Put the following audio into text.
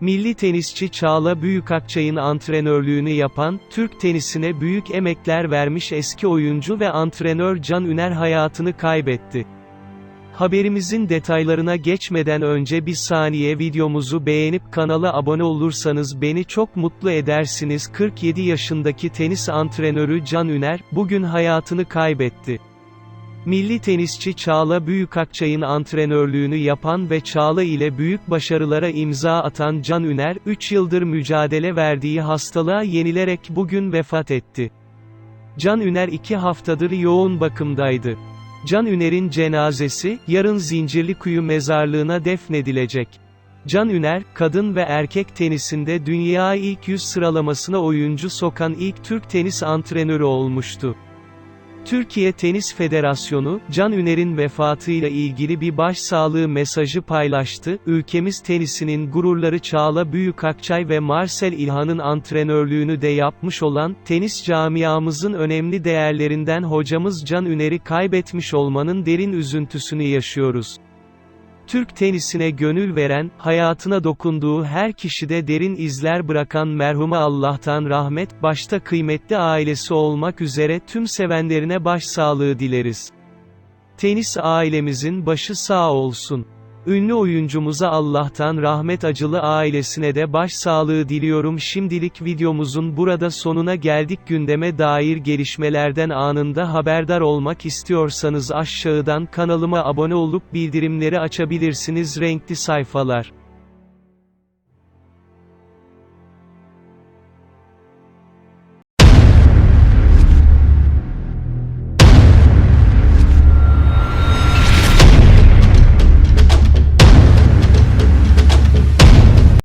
Milli tenisçi Çağla Büyükakçay'ın antrenörlüğünü yapan, Türk tenisine büyük emekler vermiş eski oyuncu ve antrenör Can Üner hayatını kaybetti. Haberimizin detaylarına geçmeden önce bir saniye videomuzu beğenip kanala abone olursanız beni çok mutlu edersiniz. 47 yaşındaki tenis antrenörü Can Üner, bugün hayatını kaybetti. Milli tenisçi Çağla Büyükakçay'ın antrenörlüğünü yapan ve Çağla ile büyük başarılara imza atan Can Üner, 3 yıldır mücadele verdiği hastalığa yenilerek bugün vefat etti. Can Üner 2 haftadır yoğun bakımdaydı. Can Üner'in cenazesi, yarın Zincirlikuyu mezarlığına defnedilecek. Can Üner, kadın ve erkek tenisinde dünya ilk 100 sıralamasına oyuncu sokan ilk Türk tenis antrenörü olmuştu. Türkiye Tenis Federasyonu, Can Üner'in vefatıyla ilgili bir başsağlığı mesajı paylaştı. Ülkemiz tenisinin gururları Çağla Büyükakçay ve Marcel İlhan'ın antrenörlüğünü de yapmış olan, tenis camiamızın önemli değerlerinden hocamız Can Üner'i kaybetmiş olmanın derin üzüntüsünü yaşıyoruz. Türk tenisine gönül veren, hayatına dokunduğu her kişide derin izler bırakan merhuma Allah'tan rahmet, başta kıymetli ailesi olmak üzere tüm sevenlerine başsağlığı dileriz. Tenis ailemizin başı sağ olsun. Ünlü oyuncumuza Allah'tan rahmet acılı ailesine de başsağlığı diliyorum. Şimdilik videomuzun burada sonuna geldik. Gündeme dair gelişmelerden anında haberdar olmak istiyorsanız aşağıdan kanalıma abone olup bildirimleri açabilirsiniz. Renkli sayfalar.